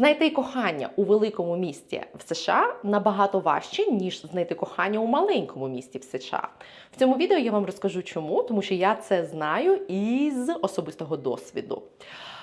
Знайти кохання у великому місті в США набагато важче, ніж знайти кохання у маленькому місті в США. В цьому відео я вам розкажу чому, тому що я це знаю із особистого досвіду.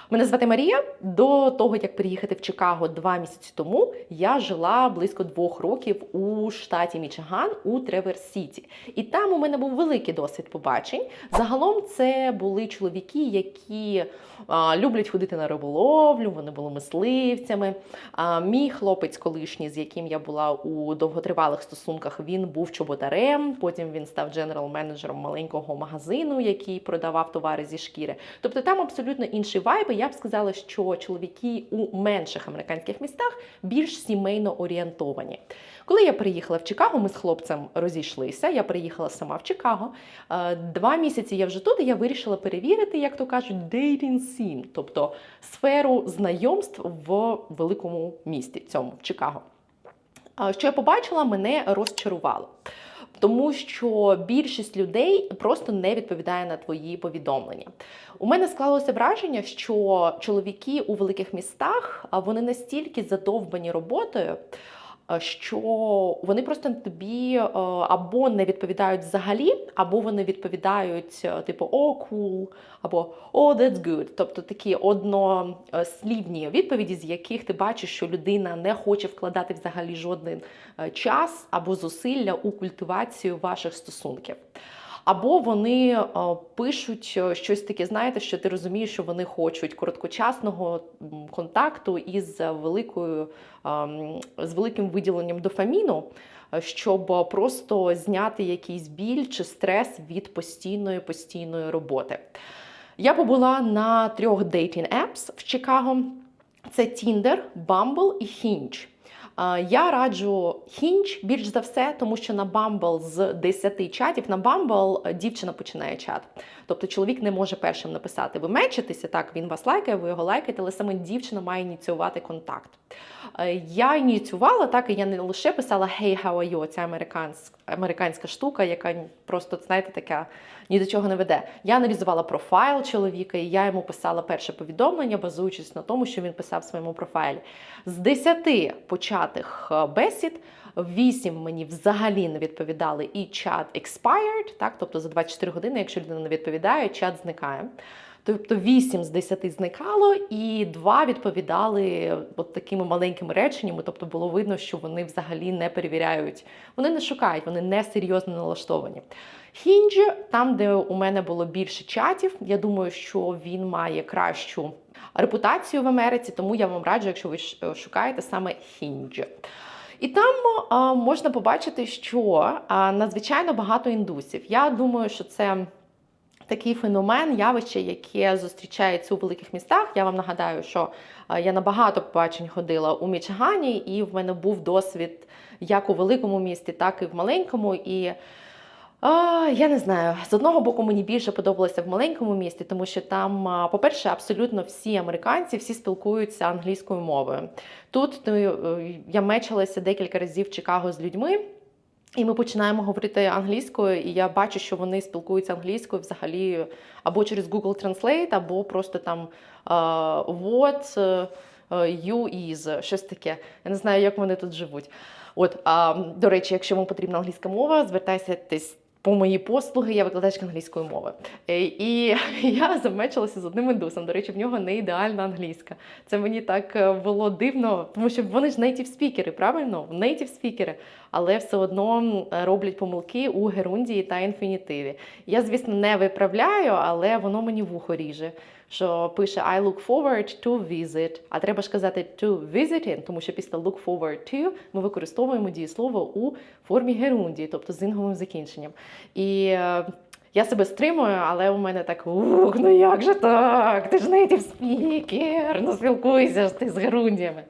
Мене звати Марія. До того, як приїхати в Чикаго два місяці тому, я жила близько двох років у штаті Мічиган у Тревер Сіті. І там у мене був великий досвід побачень. Загалом це були чоловіки, які а, люблять ходити на риболовлю, вони були мисливцями. А, мій хлопець, колишній, з яким я була у довготривалих стосунках, він був чоботарем. Потім він став дженерал-менеджером маленького магазину, який продавав товари зі шкіри. Тобто там абсолютно інший вайб. Я б сказала, що чоловіки у менших американських містах більш сімейно орієнтовані. Коли я приїхала в Чикаго, ми з хлопцем розійшлися. Я приїхала сама в Чикаго. Е, Два місяці я вже тут, і я вирішила перевірити, як то кажуть, dating scene, тобто сферу знайомств в великому місті, цьому в Чикаго. Що я побачила, мене розчарувало. Тому що більшість людей просто не відповідає на твої повідомлення. У мене склалося враження, що чоловіки у великих містах вони настільки задовбані роботою, що вони просто тобі е, або не відповідають взагалі, або вони відповідають е, типу о, cool, або о, that's good. Тобто такі однослівні відповіді, з яких ти бачиш, що людина не хоче вкладати взагалі жоден е, час або зусилля у культивацію ваших стосунків. Або вони е, пишуть е, щось таке, знаєте, що ти розумієш, що вони хочуть короткочасного контакту із великою ем, з великим виділенням дофаміну, е, щоб просто зняти якийсь біль чи стрес від постійної постійної роботи. Я побула на трьох дейтінг apps в Чикаго: це Tinder, Bumble і Hinge. Я раджу Hinge більш за все, тому що на Bumble з 10 чатів на Bumble е, дівчина починає чат. Тобто чоловік не може першим написати ви мечитеся, так він вас лайкає, ви його лайкаєте, але саме дівчина має ініціювати контакт. Е, Я ініціювала так, і я не лише писала Hey, how are you? Ця американська, американська штука, яка просто, знаєте, така ні до чого не веде. Я аналізувала профайл чоловіка, і я йому писала перше повідомлення, базуючись на тому, що він писав в своєму профайлі. З 10 початих е, бесід. Вісім мені взагалі не відповідали, і чат expired, так, тобто за 24 години, якщо людина не відповідає, чат зникає. Тобто 8 з 10 зникало, і 2 відповідали от такими маленькими реченнями. Тобто було видно, що вони взагалі не перевіряють, вони не шукають, вони не серйозно налаштовані. Hinge, там, де у мене було більше чатів, я думаю, що він має кращу репутацію в Америці, тому я вам раджу, якщо ви шукаєте саме Hinge. І там а, можна побачити, що а, надзвичайно багато індусів. Я думаю, що це такий феномен, явище, яке зустрічається у великих містах. Я вам нагадаю, що я на багато побачень ходила у Мічигані, і в мене був досвід як у великому місті, так і в маленькому. І а, я не знаю, з одного боку мені більше подобалося в маленькому місті, тому що там, по-перше, абсолютно всі американці всі спілкуються англійською мовою. Тут ну, е, я мечилася декілька разів в Чикаго з людьми. І ми починаємо говорити англійською, і я бачу, що вони спілкуються англійською взагалі або через Google Translate, або просто там what е, you is, щось таке. Я не знаю, як вони тут живуть. От, а, до речі, якщо вам потрібна англійська мова, звертайтесь по мої послуги, я викладачка англійської мови. Е, І я замечилася з одним індусом. До речі, в нього не ідеальна англійська. Це мені так е, було дивно, тому що вони ж нейтів спікери, правильно? Нейтів спікери, але все одно роблять помилки у герундії та інфінітиві. Я, звісно, не виправляю, але воно мені вухо ріже. Що пише I look forward to visit, а треба ж казати to visiting, тому що після look forward to ми використовуємо дієслово у формі герундії, тобто з інговим закінченням. І е, я себе стримую, але у мене так ух, ну як же так? Ти ж native speaker, ну спілкуйся ж ти з герундіями.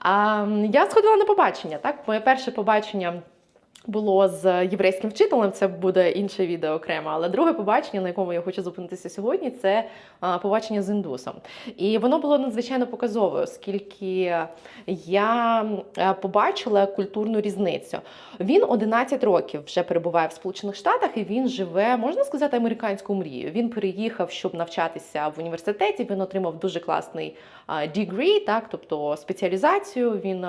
А, я сходила на побачення. Так, моє перше побачення було з єврейським вчителем, це буде інше відео окремо. Але друге побачення, на якому я хочу зупинитися сьогодні, це побачення з індусом. І воно було надзвичайно показове, оскільки я е, побачила культурну різницю. Він 11 років вже перебуває в Сполучених Штатах, і він живе, можна сказати, американську мрію. Він переїхав, щоб навчатися в університеті. Він отримав дуже класний degree, так, тобто спеціалізацію. Він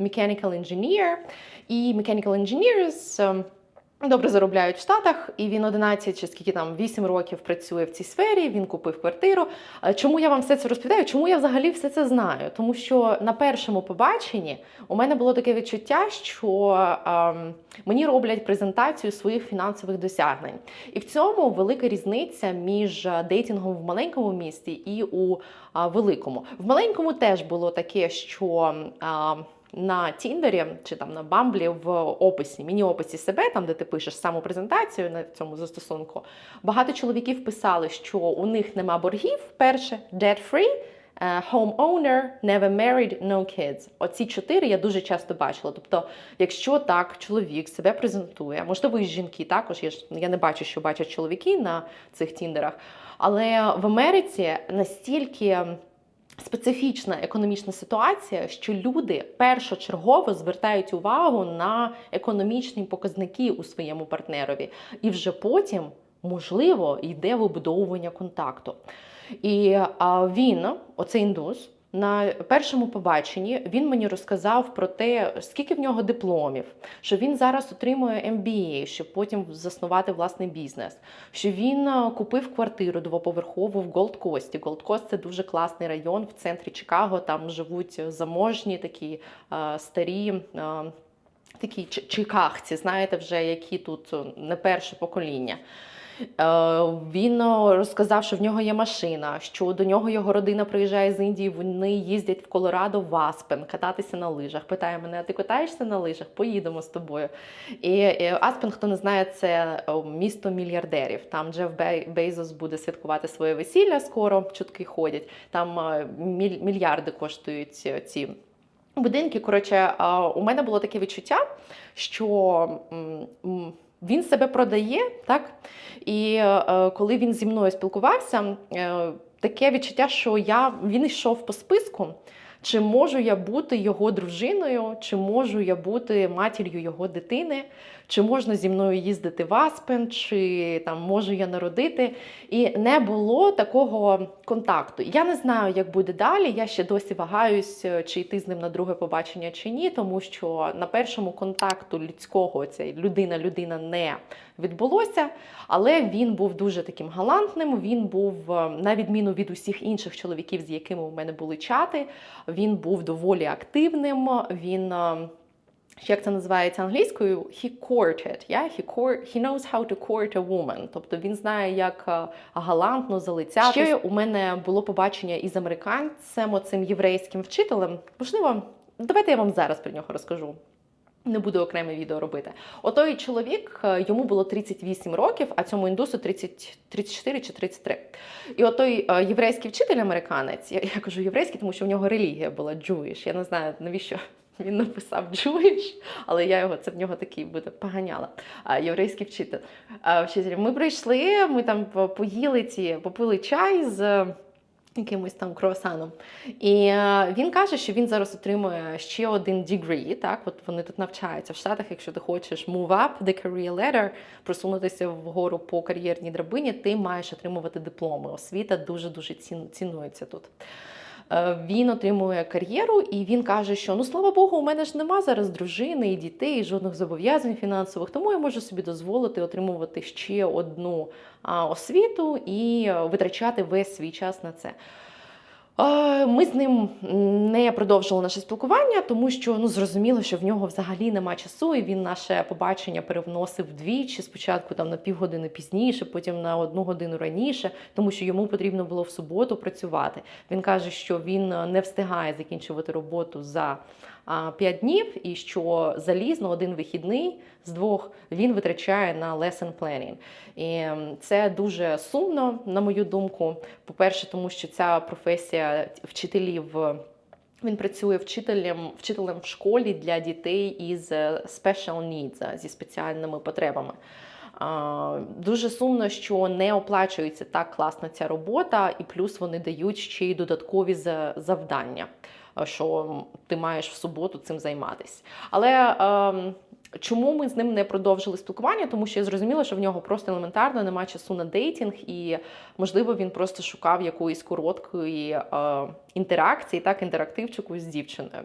mechanical engineer. І mechanical engineers ем, добре заробляють в Штатах, і він 11 чи скільки там 8 років працює в цій сфері. Він купив квартиру. Е, Чому я вам все це розповідаю? Чому я взагалі все це знаю? Тому що на першому побаченні у мене було таке відчуття, що ем, мені роблять презентацію своїх фінансових досягнень. І в цьому велика різниця між е, дейтингом в маленькому місті і у а, великому. В маленькому теж було таке, що. А, на Тіндері чи там на Бамблі в описі, міні-описі себе, там де ти пишеш саму презентацію на цьому застосунку, багато чоловіків писали, що у них нема боргів. Перше debt free, е, homeowner, never married, no kids. Оці чотири я дуже часто бачила. Тобто, якщо так чоловік себе презентує, можливо, і жінки також. Я ж я не бачу, що бачать чоловіки на цих тіндерах. Але в Америці настільки специфічна економічна ситуація, що люди першочергово звертають увагу на економічні показники у своєму партнерові, і вже потім, можливо, йде вибудовування контакту. І а, він, оцей індус, на першому побаченні він мені розказав про те, скільки в нього дипломів, що він зараз отримує MBA, щоб потім заснувати власний бізнес. Що він е, купив квартиру двоповерхову в Голдкості. Голдкост це дуже класний район в центрі Чикаго. Там живуть заможні такі е, старі. Такі чи- знаєте, вже які тут не перше покоління. Е, Він розказав, що в нього є машина, що до нього його родина приїжджає з Індії. Вони їздять в Колорадо в Аспен кататися на лижах. Питає мене: а ти катаєшся на лижах? Поїдемо з тобою. І Аспен, хто не знає, це місто мільярдерів. Там Джеф Бейзос буде святкувати своє весілля скоро. Чутки ходять. Там е, мільярди коштують е, ці. Будинки, коротше, у мене було таке відчуття, що він себе продає, так? І е, коли він зі мною спілкувався, е, таке відчуття, що я, він йшов по списку. Чи можу я бути його дружиною, чи можу я бути матір'ю його дитини, чи можна зі мною їздити в Аспен, чи там можу я народити. І не було такого контакту. Я не знаю, як буде далі. Я ще досі вагаюсь, е, чи йти з ним на друге побачення, чи ні, тому що на першому контакту людського цей людина-людина не відбулося. Але він був дуже таким галантним. Він був, е, на відміну від усіх інших чоловіків, з якими у мене були чати, він був доволі активним. Він. Як це називається англійською? He courted, yeah? he, court, he knows how to court a woman. Тобто він знає, як е, галантно залицяти. Ще у мене було побачення із американцем, оцим єврейським вчителем. Можливо, давайте я вам зараз про нього розкажу. Не буду окреме відео робити. Отой чоловік, е, йому було 38 років, а цьому індусу 30, 34 чи 33. І отой е, єврейський вчитель американець, я, я кажу єврейський, тому що в нього релігія була Jewish. Я не знаю, навіщо він написав Jewish, але я його, це в нього такий буде поганяла. Єврейський вчитель. Вчитель. Ми прийшли, ми там по- поїли ці, попили чай з якимось там круасаном. І е, він каже, що він зараз отримує ще один degree, так, от вони тут навчаються в Штатах, якщо ти хочеш move up the career ladder, просунутися вгору по кар'єрній драбині, ти маєш отримувати дипломи. Освіта дуже-дуже цінується тут. Е, Він отримує кар'єру, і він каже, що ну слава Богу, у мене ж нема зараз дружини і дітей, і жодних зобов'язань фінансових, тому я можу собі дозволити отримувати ще одну освіту і е, витрачати весь свій час на це. Ми з ним не продовжили наше спілкування, тому що ну зрозуміло, що в нього взагалі нема часу, і він наше побачення перевносив вдвічі. Спочатку там на півгодини пізніше, потім на одну годину раніше, тому що йому потрібно було в суботу працювати. Він каже, що він е, не встигає закінчувати роботу за 5 днів, і що залізно один вихідний з двох він витрачає на lesson planning. І це дуже сумно, на мою думку. По-перше, тому що ця професія вчителів. Він працює вчителем, вчителем в школі для дітей із е, special needs, зі спеціальними потребами. Дуже сумно, що не оплачується так класно ця робота, і плюс вони дають ще й додаткові за- завдання, що ти маєш в суботу цим займатися. Але ем, чому ми з ним не продовжили спілкування? Тому що я зрозуміла, що в нього просто елементарно немає часу на дейтинг, і можливо він просто шукав якоїсь короткої е, інтеракції, так інтерактивчику з дівчиною.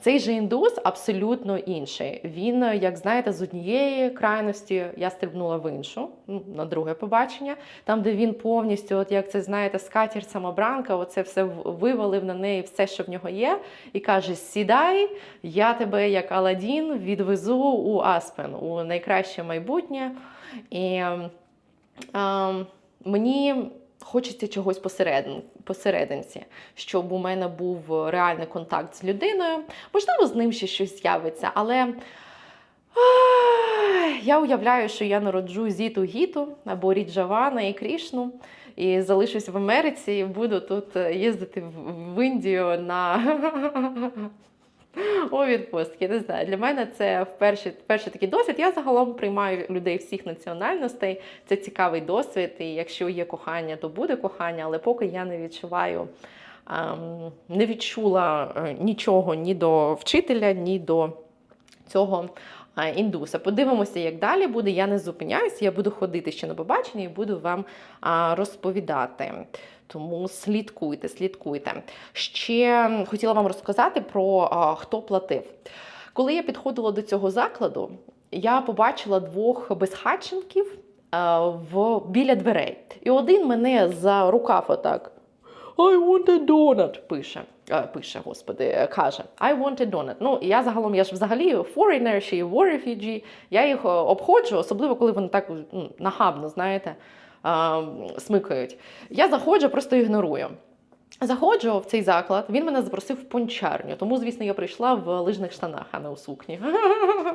Цей же індус абсолютно інший. Він, е, як знаєте, з однієї крайності я стрибнула в іншу, ну, на друге побачення, там, де він повністю, от як це знаєте, скатір самобранка, оце все вивалив на неї все, що в нього є, і каже: Сідай, я тебе, як Аладдін, відвезу у Аспен, у найкраще майбутнє. І ем, ем, мені хочеться чогось посередин, посерединці, щоб у мене був реальний контакт з людиною. Можливо, з ним ще щось з'явиться, але. Я уявляю, що я народжу Зіту Гіту або Ріджавана і Крішну, і залишусь в Америці і буду тут е, їздити в Індію на у відпустки. Не знаю. Для мене це вперше, перший такий досвід. Я загалом приймаю людей всіх національностей. Це цікавий досвід. І якщо є кохання, то буде кохання, але поки я не відчуваю. ем, Не відчула е, нічого ні до вчителя, ні до цього індуса. Подивимося, як далі буде. Я не зупиняюся, я буду ходити ще на побачення і буду вам розповідати. Тому слідкуйте, слідкуйте. Ще хотіла вам розказати про хто платив. Коли я підходила до цього закладу, я побачила двох безхатченків в, біля дверей. І один мене за рукав отак. I want a donut, пише. Е, Пише, господи, е, каже, I want a donut. Ну, я загалом, я ж взагалі foreigner, ще war refugee. Я їх е, обходжу, особливо коли вони так ну, нахабно, знаєте, смикають. Я заходжу, просто ігнорую. Заходжу в цей заклад, він мене запросив в пончарню, тому, звісно, я прийшла в лижних штанах, а не у сукні.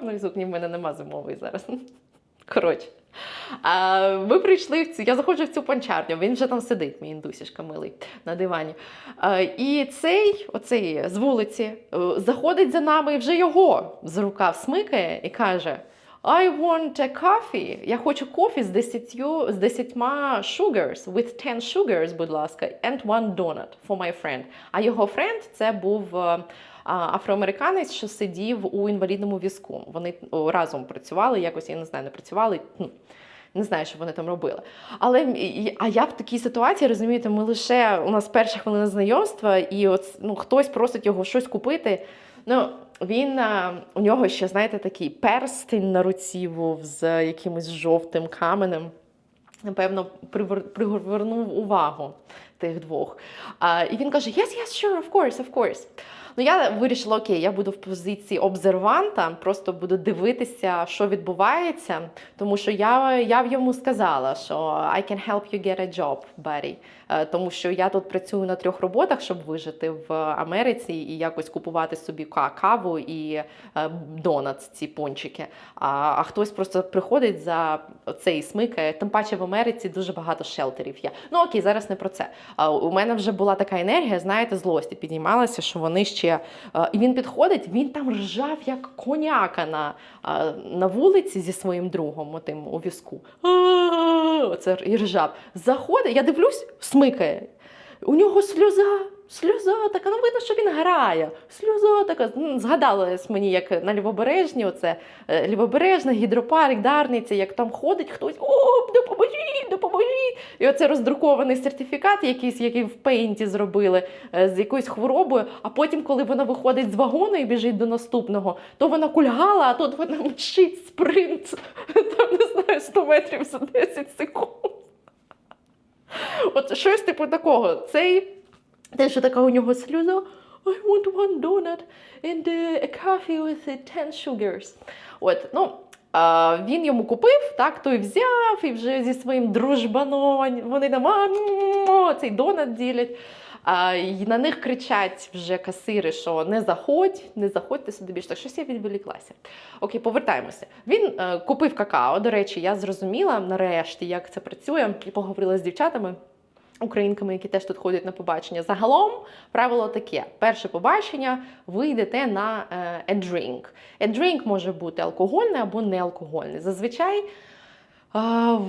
Ну, і сукні в мене нема зимової зараз. Коротше. А, ми прийшли в цю. Я заходжу в цю панчарню, він вже там сидить, мій індусішка милий на дивані. А, і цей, оцей з вулиці, е, заходить за нами і вже його з рукав смикає і каже: I want a coffee. Я хочу кофі з 10, з 10 sugars, with 10 sugars, будь ласка, and one donut for my friend. А його френд це був е, афроамериканець, що сидів у інвалідному візку. Вони разом працювали, якось я не знаю, не працювали. ну, Не знаю, що вони там робили. Але а я в такій ситуації розумієте, ми лише у нас перша хвилина знайомства, і от ну хтось просить його щось купити. Ну він у нього ще знаєте такий перстень на руці був з якимось жовтим каменем. Напевно, привернув увагу тих двох. А, і він каже: Yes, yes, sure, of course, of course. Ну, я вирішила, окей, я буду в позиції обсерванта, просто буду дивитися, що відбувається, тому що я, я йому сказала, що I can help you get a job, buddy. Е, Тому що я тут працюю на трьох роботах, щоб вижити в Америці і якось купувати собі ка- каву і е, донат, ці пончики. А, а хтось просто приходить за цей смикає. Тим паче в Америці дуже багато шелтерів є. Ну окей, зараз не про це. У мене вже була така енергія, знаєте, злості підіймалася, що вони ще. І він підходить, він там ржав як коняка на, на вулиці зі своїм другом, отим у візку. Оце і ржав. Заходить, я дивлюсь, смикає. У нього сльоза, сльоза така, ну видно, що він грає. Сльоза така. Згадалось мені, як на Лівобережні, оце е, Лівобережна, гідропарк, Дарниця, як там ходить хтось, о, допоможіть, допоможіть. І оце роздрукований сертифікат, якийсь, який в пейнті зробили е, з якоюсь хворобою. А потім, коли вона виходить з вагону і біжить до наступного, то вона кульгала, а тут вона мчить спринт. Там не знаю, 100 метрів за 10 секунд. От щось типу такого. Цей те, що така у нього сльоза. I want one donut and a coffee with uh, 10 sugars. От, ну, він йому купив, так, той взяв і вже зі своїм дружбаном, вони там цей донат ділять. І на них кричать вже касири, що не заходь, не заходьте сюди більше. Так щось я відволіклася. Окей, повертаємося. Він е, купив какао. До речі, я зрозуміла нарешті, як це працює, і поговорила з дівчатами. Українками, які теж тут ходять на побачення. Загалом правило таке: перше побачення, ви йдете на е, a drink. A drink може бути алкогольний або неалкогольний. Зазвичай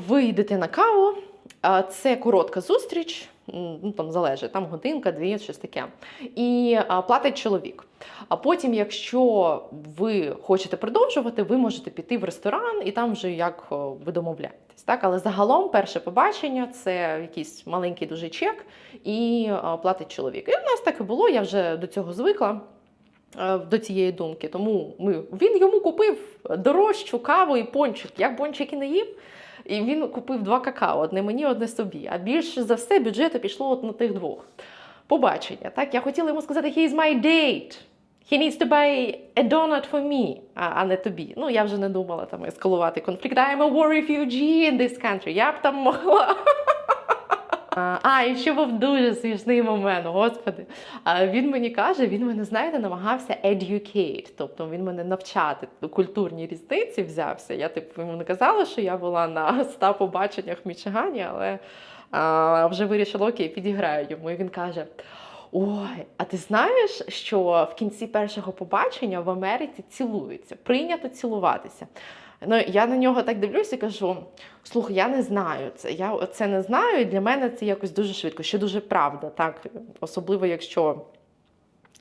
ви йдете на каву, це коротка зустріч. Ну, там залежить, там годинка, дві, щось таке. І а, платить чоловік. А потім, якщо ви хочете продовжувати, ви можете піти в ресторан і там вже як ви домовляєтесь. Так? Але загалом перше побачення це якийсь маленький дуже чек і а, платить чоловік. І в нас так і було, я вже до цього звикла. е, До цієї думки, тому ми він йому купив дорожчу каву і пончик. Я пончики не їв, і він купив два какао: одне мені, одне собі. А більше за все бюджету пішло от на тих двох. Побачення. Так, я хотіла йому сказати, he is my date. He needs to buy a donut for me, а, а не тобі. Ну, я вже не думала там ескалувати конфлікт. I'm a war refugee in this country. Я б там могла. А, і ще був дуже смішний момент, господи. Він мені каже, він мене, знаєте, намагався educate, тобто він мене навчати культурній різниці взявся. Я типу йому не казала, що я була на ста побаченнях в Мічигані, але а, вже вирішила, окей, підіграю йому. І він каже: Ой, а ти знаєш, що в кінці першого побачення в Америці цілуються, прийнято цілуватися. Ну, я на нього так дивлюся і кажу: слухай, я не знаю це. Я це не знаю, і для мене це якось дуже швидко, ще дуже правда, так. Особливо, якщо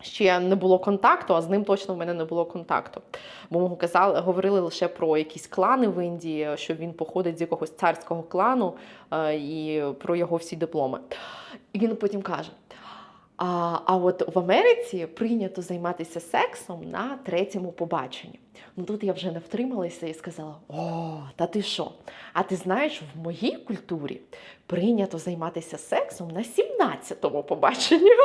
ще не було контакту, а з ним точно в мене не було контакту. Бо ми казали, говорили лише про якісь клани в Індії, що він походить з якогось царського клану е, і про його всі дипломи. І він потім каже: а, а от в Америці прийнято займатися сексом на третьому побаченні. Ну тут я вже не втрималася і сказала: О, та ти що? А ти знаєш, в моїй культурі прийнято займатися сексом на 17-му побаченні.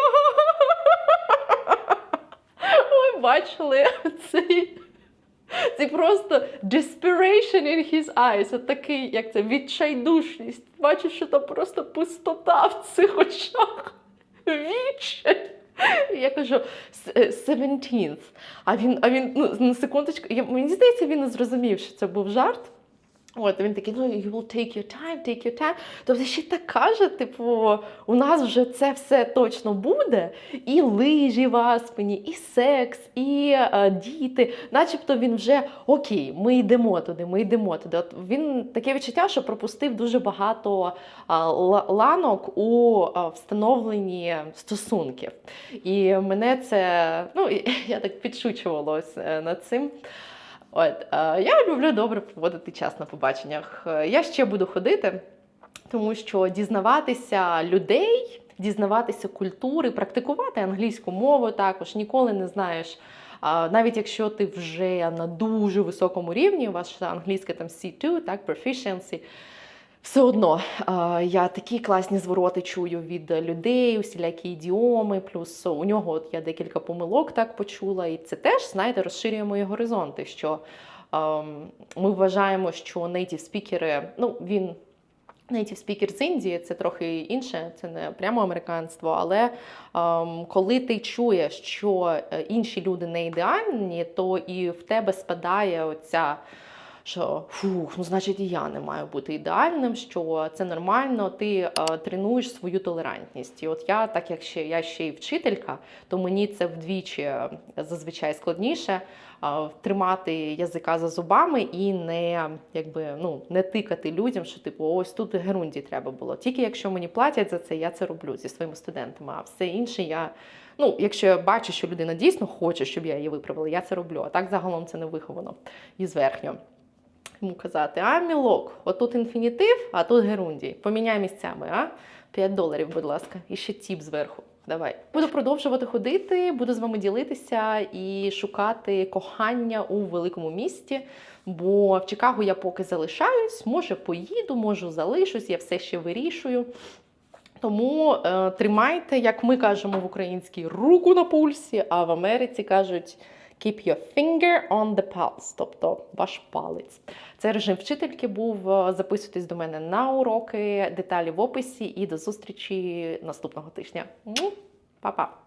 Ви бачили цей. Це просто desperation in his eyes. От такий, як це, відчайдушність. Бачиш, що там просто пустота в цих очах. Відчай. Я кажу «С- е, 17th. А він, а він ну, на секундочку, я, мені здається, він не зрозумів, що це був жарт. От він такий, ну you will take your time, take your time. Тобто ще так каже, типу, у нас вже це все точно буде. І лижі в Аспені, і секс, і е, діти. Начебто він вже окей, ми йдемо туди, ми йдемо туди. От він таке відчуття, що пропустив дуже багато ла- ланок у а, встановленні стосунків. І мене це, ну я так підшучувала ось, е, над цим. От, е, я люблю добре проводити час на побаченнях. Е, Я ще буду ходити, тому що дізнаватися людей, дізнаватися культури, практикувати англійську мову також ніколи не знаєш. Навіть якщо ти вже на дуже високому рівні, вас англійська там C2, так, proficiency, все одно я такі класні звороти чую від людей, усілякі ідіоми. Плюс у нього от я декілька помилок так почула, і це теж, знаєте, розширює мої горизонти. Що ми вважаємо, що native спікери, ну він. Native спікер з Індії це трохи інше, це не прямо американство. Але коли ти чуєш, що е, інші люди не ідеальні, то і в тебе спадає оця що фух, ну значить і я не маю бути ідеальним, що це нормально, ти е, тренуєш свою толерантність. І от я, так як ще я ще й вчителька, то мені це вдвічі зазвичай складніше е, тримати язика за зубами і не якби ну не тикати людям, що типу ось тут герунді треба було. Тільки якщо мені платять за це, я це роблю зі своїми студентами. А все інше я. Ну, якщо я бачу, що людина дійсно хоче, щоб я її виправила, я це роблю. А так загалом це не виховано і зверхньо йому казати, а мілок, отут інфінітив, а тут герундій. Поміняй місцями, а? 5 доларів, будь ласка, і ще тіп зверху. Давай. Буду продовжувати ходити, буду з вами ділитися і шукати кохання у великому місті. Бо в Чикаго я поки залишаюсь, може поїду, можу залишусь, я все ще вирішую. Тому е, тримайте, як ми кажемо в українській, руку на пульсі, а в Америці кажуть keep your finger on the pulse, тобто ваш палець. Це режим вчительки був. Е, Записуйтесь до мене на уроки, деталі в описі і до зустрічі наступного тижня. Па-па!